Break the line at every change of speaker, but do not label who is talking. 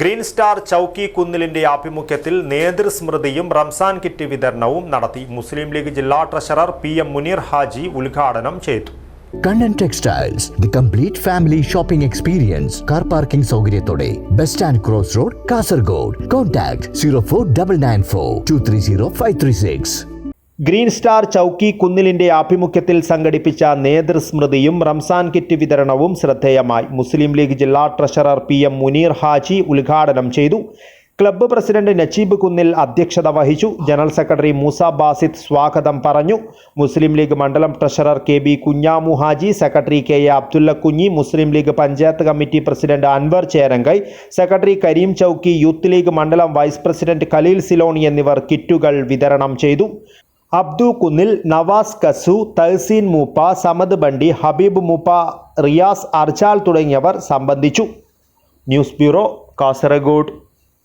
Green star Chowki കുന്നിലിന്റെ ആഭിമുഖ്യത്തിൽ നേതൃസ്മൃതിയും Ramzan kit വിതരണവും നടത്തി മുസ്ലിം ലീഗ് ജില്ലാ treasurer P M Muneer Haji ഉദ്ഘാടനം ചെയ്തു.
Kannan textiles the complete family shopping experience car parking സൗകര്യത്തോടെ bus stand cross road Kasaragod. Contact zero four double nine four two three zero five three six.
Green star Chowki കുന്നിലിന്റെ ആഭിമുഖ്യത്തിൽ സംഘടിപ്പിച്ച നേതൃസ്മൃതിയും Ramzan kit വിതരണവും ശ്രദ്ധേയമായി. മുസ്ലിം ലീഗ് ജില്ലാ treasurer P M Muneer Haji ഉദ്ഘാടനം ചെയ്തു. Club president Najeeb കുന്നിൽ അധ്യക്ഷത വഹിച്ചു. ജനറൽ സെക്രട്ടറി മൂസ ബാസിദ് സ്വാഗതം പറഞ്ഞു. മുസ്ലിം ലീഗ് മണ്ഡലം treasurer K B Kunhamu Haji secretary K A Abdulla Kunhi Muslim League panchayat committee president Anwar Cherangai secretary Kareem Chowki Youth League മണ്ഡലം vice president Khaleel Siloni എന്നിവർ കിറ്റുകൾ വിതരണം ചെയ്തു. അബ്ദു കുന്നിൽ നവാസ് കസു തഹസീൻ മൂപ്പ സമദ് ബണ്ടി ഹബീബ് മൂപ്പ റിയാസ് അർജാൽ തുടങ്ങിയവർ സംബന്ധിച്ചു. News bureau Kasaragod.